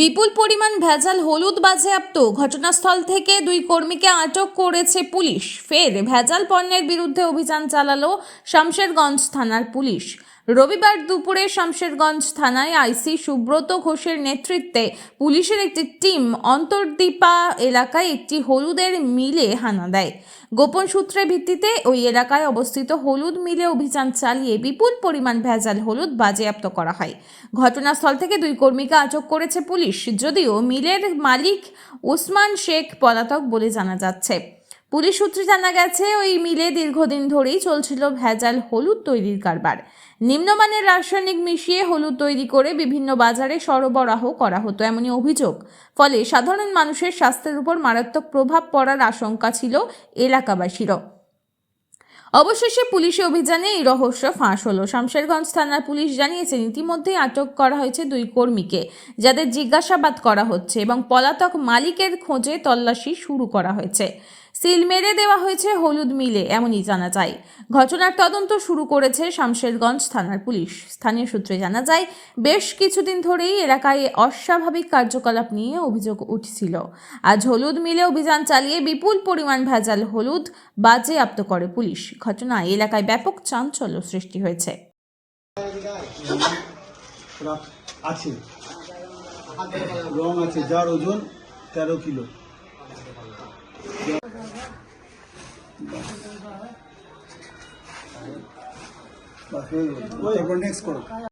বিপুল পরিমাণ ভেজাল হলুদ বাজেয়াপ্ত। ঘটনাস্থল থেকে দুই কর্মীকে আটক করেছে পুলিশ। ফের ভেজাল পণ্যের বিরুদ্ধে অভিযান চালালো শামশেরগঞ্জ থানার পুলিশ। রবিবার দুপুরে শামশেরগঞ্জ থানায় আইসি সুব্রত ঘোষের নেতৃত্বে পুলিশের একটি টিম অন্তর্দীপা এলাকায় একটি হলুদের মিলে হানা দেয়। গোপন সূত্রের ভিত্তিতে ওই এলাকায় অবস্থিত হলুদ মিলে অভিযান চালিয়ে বিপুল পরিমাণ ভেজাল হলুদ বাজেয়াপ্ত করা হয়। ঘটনাস্থল থেকে দুই কর্মীকে আটক করেছে পুলিশ, যদিও মিলের মালিক ওসমান শেখ পলাতক বলে জানা যাচ্ছে। পুলিশ সূত্রে জানা গেছে, ওই মিলে দীর্ঘদিন ধরেই চলছিল ভেজাল হলুদ তৈরির কারবার। নিম্নমানের রাসায়নিক মিশিয়ে হলুদ তৈরি করে বিভিন্ন বাজারে সরবরাহ করা হতো এমনই অভিযোগ। ফলে সাধারণ মানুষের স্বাস্থ্যের উপর মারাত্মক প্রভাব পড়ার আশঙ্কা ছিল এলাকাবাসীরও। অবশেষে পুলিশি অভিযানে এই রহস্য ফাঁস হলো। শামশেরগঞ্জ থানার পুলিশ জানিয়েছেন ইতিমধ্যেই আটক করা হয়েছে দুই কর্মীকে, যাদের জিজ্ঞাসাবাদ করা হচ্ছে এবং পলাতক মালিকের খোঁজে তল্লাশি শুরু করা হয়েছে। সিল মেরে দেওয়া হয়েছে হলুদ মিলে, এমনই জানা যায়। ঘটনার তদন্ত শুরু করেছে শামশেরগঞ্জ থানার পুলিশ। স্থানীয় সূত্রে জানা যায়, বেশ কিছুদিন ধরেই এলাকায় অস্বাভাবিক কার্যকলাপ নিয়ে অভিযোগ উঠছিল। আজ হলুদ মিলে অভিযান চালিয়ে বিপুল পরিমাণ ভেজাল হলুদ বাজেয়াপ্ত করে পুলিশ। ঘটনায় এলাকায় ব্যাপক চাঞ্চল্য সৃষ্টি হয়েছে। আছে, রং আছে, যার ওজন তেরো কিলো। তারপর নেক্সট করো